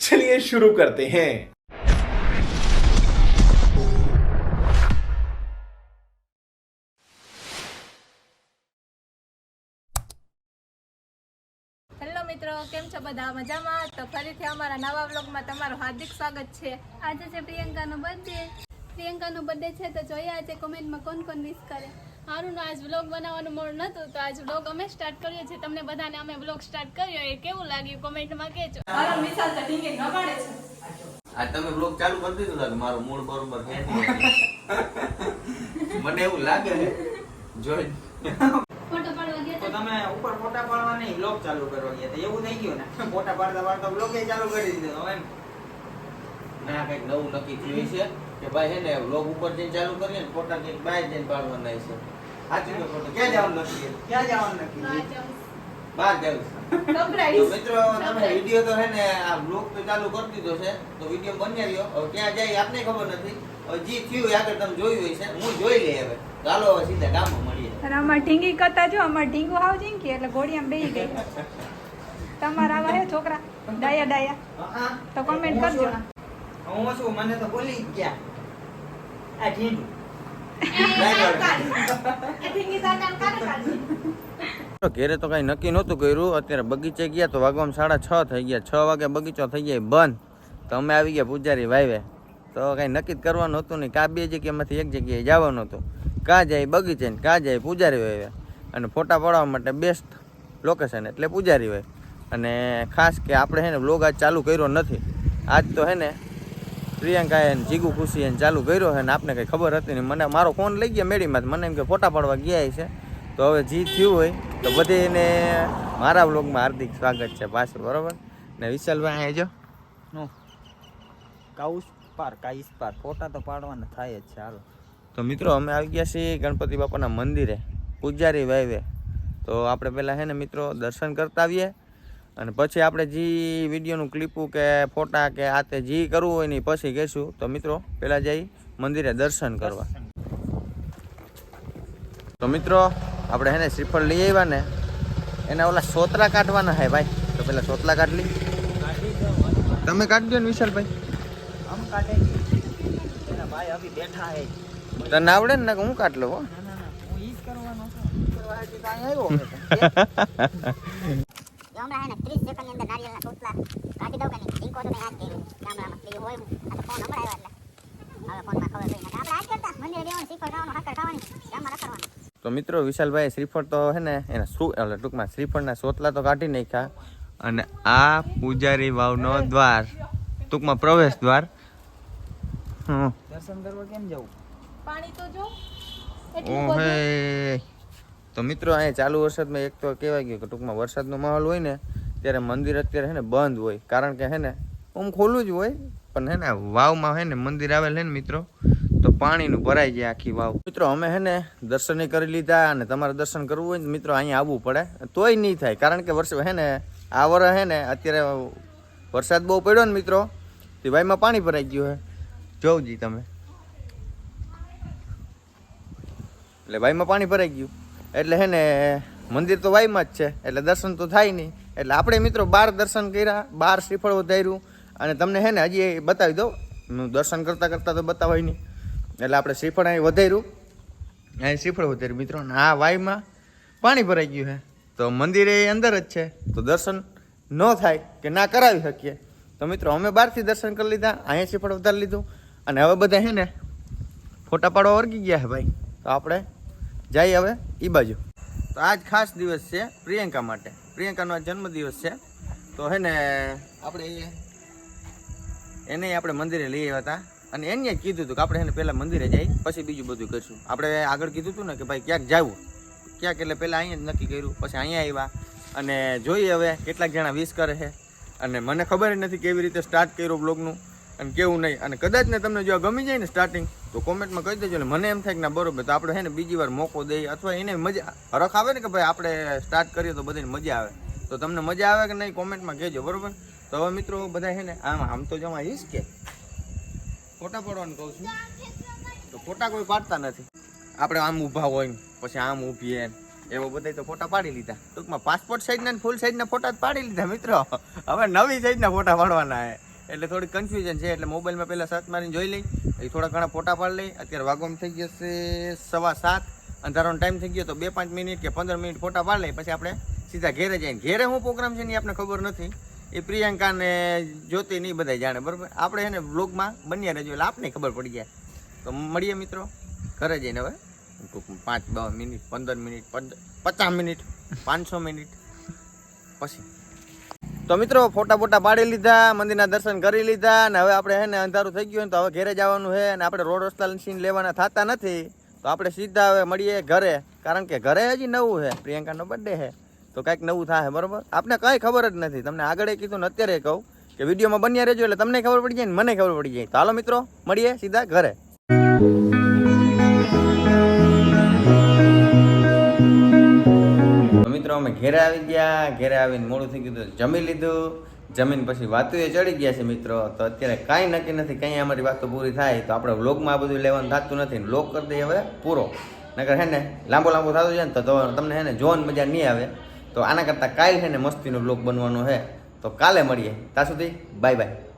चलिए शुरू करते हैं હેલો મિત્રો કેમ છો બધા મજામાં તો ફરીથી અમારા નવા વ્લોગમાં તમારું હાર્દિક સ્વાગત છે આજે છે પ્રિયંકાનો બર્થડે પ્રિયંકાનો બર્થડે છે તો જોઈએ આજે કોમેન્ટમાં કોણ કોણ વિશ કરે મારું આજ વ્લોગ બનાવવાનું મોડ નહોતું તો આજ વ્લોગ અમે સ્ટાર્ટ કર્યો છે તમને બધાને અમે વ્લોગ સ્ટાર્ટ કર્યો એ કેવું લાગ્યું? કોમેન્ટમાં કહેજો. મારો મિસાલ તો ઢીંગે પાડે છે. આ તમે બ્લોગ ચાલુ કરી દીધું લાગે મારો મૂળ બરોબર છે. મને એવું લાગે છે. જોઈ ફોટો પાડવા ગયા તો તમે ઉપર ફોટા પાડવા નહીં બ્લોગ ચાલુ કરવા ગયા તો એવું થઈ ગયું ને? ફોટા પાડતા પાડતા બ્લોગ ચાલુ કરી દીધો હવે એમ. ના કંઈક નવું નક્કી થયું છે કે ભાઈ હે ને બ્લોગ ઉપર જઈને ચાલુ કરીએ ને ફોટા કંઈક બહાર જઈને પાડવાના છે. સાચું કે ખોટું? ક્યાં જવાનું નક્કી ક્યાં જવાનું નક્કી બહાર જવું. તો મિત્રો તમે વીડિયો તો હે ને આ બ્લોગ તો ચાલુ કરી દીધો છે તો વીડિયો બની રહ્યો. હવે ક્યાં જાય આપને ખબર નથી. હવે જે થયું આગળ તમે જોયું હોય છે હું જોઈ લઈ હવે. ચાલો હવે સીધા ગામમાં મળીએ. અને આમાં ઢીંગી કરતા જો આમાં ઢીંગું હાવ જીંકી એટલે ઘોડિયામાં બેહી ગઈ. તમારા આવા હે છોકરા? ડાયા ડાયા. હા તો હું કરજો. હું છું મને તો બોલી ગયા. આ ઢીંડું ઘેરે તો કઈ નક્કી નહોતું કર્યું. અત્યારે બગીચે ગયા તો વાગવામાં સાડા છ થઈ ગયા. છ વાગે બગીચો થઈ જાય બંધ. તો અમે આવી ગયા પૂજારી વાવે તો કઈ નક્કી જ કરવાનું હતું નહીં. કા બે જગ્યામાંથી એક જગ્યાએ જવાનું હતું. કા જાય બગીચે ને કા જાય પૂજારી વાવે અને ફોટા પાડવા માટે બેસ્ટ લોકેશન એટલે પૂજારી વાવે અને ખાસ કે આપણે હે ને બ્લોગ આજ ચાલુ કર્યો નથી. આજ તો હે ને પ્રિયંકાએ ને જીગુ ખુશી એને ચાલુ કર્યો છે ને આપને કઈ ખબર હતી નહીં. મને મારો ફોન લઈ ગયા મેડીમાં મને એમ કે ફોટા પાડવા ગયા છે. તો હવે જી થયું હોય તો બધીને મારા બ્લોગમાં હાર્દિક સ્વાગત છે પાછું બરોબર? ને વિશાલભાઈ અહીં જો. નો. કાઉસ પાર કાઈસ પાર. ફોટા તો પાડવાના થાય જ છે હાલો. તો મિત્રો અમે આવી ગયા છીએ ગણપતિ બાપાના મંદિરે. પૂજારી વાવે તો આપણે પહેલાં છે ને મિત્રો દર્શન કરતા આવીએ. અને પછી આપણે જે વિડીયોનું ક્લિપું કે ફોટા કે આ તે જે કરવું હોય ને પછી કહીશું. તો મિત્રો પહેલાં જઈ મંદિરે દર્શન કરવા. તો મિત્રો આપણે હેને શ્રીફળ લઈ આવ્યા ને એના ઓલા સોતરા કાઢવાના હે ભાઈ. તો પેલા સોતલા કાઢ લી. તમે ને વિશાલભાઈ. આમ કાઢે ભાઈ અભી બેઠા હે. તને આવડે ને હું કાઢ લઉં હો. ના ના ના હું ઈ જ કરવાનો છું. કરવા હાટુ તો અહીંયા આવ્યો હવે તો. હમણાં હે ને 30 સેકન્ડની અંદર નારિયેળના ટોટલા કાઢી દઉં કે નહીં ઈંકો તો મેં આજ કર્યું ગામડામાં બીજું હોય આ તો ફોન હમણાં આવ્યો એટલે હવે ફોનમાં ખબર પડી આપણે આજ કરતા મંદિરે દેવાનું શીખવા ખાવાનું હાકર ખાવાની ગામમાં રખડવાનું તો મિત્રો વિશાલભાઈ શ્રીફળ તો હે ને એના શું એટલે ટૂંકમાં શ્રીફળના સોતલા તો કાઢી નાખ્યા. અને આ પૂજારી વાવનો દ્વાર ટૂંકમાં પ્રવેશ દ્વાર. હમ. દર્શન કરવા કેમ જવું? પાણી તો જો. ઓહે. તો મિત્રો, અહીંયા ચાલુ વરસાદમાં એક તો કહેવાય ગયું કે ટૂંકમાં વરસાદનો માહોલ હોય ને, ત્યારે મંદિર અત્યારે હે ને બંધ હોય. કારણ કે હે ને આમ ખોલું જ હોય, પણ હે ને વાવમાં હે ને મંદિર આવેલ હે ને મિત્રો, તો પાણીનું ભરાઈ જાય આખી વાવ. મિત્રો, અમે હે ને દર્શન કરી લીધા અને તમારે દર્શન કરવું હોય ને મિત્રો અહીંયા આવવું પડે. તોય નહીં થાય, કારણ કે વર્ષ હે ને, આ વર હે ને અત્યારે વરસાદ બહુ પડ્યો ને મિત્રો, તે વાયમાં પાણી ભરાઈ ગયું હે જોવજી તમે. એટલે વાયમાં પાણી ભરાઈ ગયું. એટલે હે ને, મંદિર તો વાયમાં જ છે, એટલે દર્શન તો થાય નહીં. એટલે આપણે મિત્રો બાર દર્શન કર્યા, બાર શ્રીફળ વધાર્યું અને તમને હે ને હજી બતાવી દઉં દર્શન કરતાં કરતાં તો બતાવાય નહીં. એટલે આપણે શ્રીફળ અહીં વધાર્યું. અહીં શ્રીફળ વધાર્યું, મિત્રો. અને આ વાયમાં પાણી ભરાઈ ગયું છે તો મંદિર એ અંદર જ છે. તો દર્શન ન થાય કે ના કરાવી શકીએ. તો મિત્રો, અમે બહારથી દર્શન કરી લીધા, અહીંયા શ્રીફળ વધારી લીધું. અને હવે બધા હે ને, ફોટા પાડવા વર્ગી ગયા છે ભાઈ. તો આપણે જઈએ હવે. એ બાજુ. તો આજ ખાસ દિવસ છે પ્રિયંકા માટે. પ્રિયંકાનો આ જન્મદિવસ છે. તો હે ને, આપણે એને આપણે મંદિરે લઈ આવ્યા હતા. અને એને કીધું હતું કે આપણે એને પહેલાં મંદિરે જઈ, પછી બીજું બધું કરીશું. આપણે આગળ કીધું હતું ને કે ભાઈ ક્યાંક જવું. ક્યાંક એટલે પહેલાં અહીંયા જ નક્કી કર્યું, પછી અહીંયા આવ્યા. અને જોઈએ હવે કેટલાક જણા વિશ કરે છે. અને મને ખબર નથી કેવી રીતે સ્ટાર્ટ કર્યો બ્લોગનું અને કેવું નહીં. અને કદાચ ને તમને જો ગમી જાય ને સ્ટાર્ટિંગ તો કોમેન્ટમાં કહી દેજો ને મને એમ થાય કે ના, બરોબર. તો આપણે હે ને બીજી વાર મોકો દઈએ અથવા એને મજા રખ આવે ને કે ભાઈ આપણે સ્ટાર્ટ કરીએ તો બધાને મજા આવે. તો તમને મજા આવે કે નહીં કોમેન્ટમાં કહેજો, બરોબર? તો હવે મિત્રો બધા છે ને આમ આમ તો જમા ઈશ કે. ફોટા પાડવાનું કહું છું. તો ફોટા કોઈ પાડતા નથી. આપણે આમ ઊભા હોય પછી આમ ઊભીએ એવો બધા તો ફોટા પાડી લીધા. ટૂંકમાં પાસપોર્ટ સાઈઝના ફૂલ સાઈઝના ફોટા જ પાડી લીધા મિત્રો. હવે નવી સાઈઝના ફોટા પાડવાના છે એટલે થોડી કન્ફ્યુઝન છે, એટલે મોબાઈલમાં પહેલાં સર્ચ મારીને જોઈ લઈ એ થોડા ઘણા ફોટા પાડી લઈ. અત્યારે વાગવામાં થઈ જશે સવા સાત, અંધારાનો ટાઈમ થઈ ગયો તો બે પાંચ મિનિટ કે પંદર મિનિટ ફોટા પાડી લઈ, પછી આપણે સીધા ઘેરે જઈને. ઘેરે હું પ્રોગ્રામ છે ને આપણને આપણે ખબર નથી. એ પ્રિયંકા ને જ્યોતિ નહીં બધા જાણે, બરાબર? આપણે એને બ્લોગમાં બન્યા રહેજો, એટલે આપને ખબર પડી જાય. તો મળીએ મિત્રો, ઘરે જઈને હવે. પાંચ, દસ મિનિટ, પંદર મિનિટ પચાસ મિનિટ, પાંચસો મિનિટ. પછી. તો મિત્રો, ફોટા ફોટા પાડી લીધા, મંદિરના દર્શન કરી લીધા અને હવે આપણે હે ને અંધારું થઈ ગયું તો હવે ઘરે જવાનું છે અને આપણે રોડ રસ્તા સીન લેવાના થતા નથી. તો આપણે સીધા હવે મળીએ ઘરે, કારણ કે ઘરે હજી નવું છે. પ્રિયંકાનો બર્થડે છે. તો કંઈક નવું થાય બરોબર? આપને કાંઈ ખબર જ નથી. તમને આગળ કીધું ને અત્યારે કહું કે વિડીયોમાં બન્યા રહેજો એટલે તમને ખબર પડી જાય ને મને ખબર પડી જાય. તો હાલો મિત્રો, મળીએ સીધા ઘરે. અમે ઘેરે આવી ગયા, ઘેરે આવીને મોડું થઈ ગયું જમી લીધું. જમીન પછી વાતો એ ચડી ગયા છે મિત્રો. તો અત્યારે કાંઈ નક્કી નથી, કંઈ અમારી વાતો પૂરી થાય તો આપણે વ્લોગમાં આ બધું લેવાનું થતું નથી વ્લોગ કરી દઈએ હવે પૂરો. નકર હે ને, લાંબો લાંબો થતો જાય ને તો તો તમને હે ને જોવાની મજા નહીં આવે. તો આના કરતાં કાલ છે ને મસ્તીનો બ્લોગ બનવાનો છે તો કાલે મળીએ. ત્યાં સુધી, બાય બાય.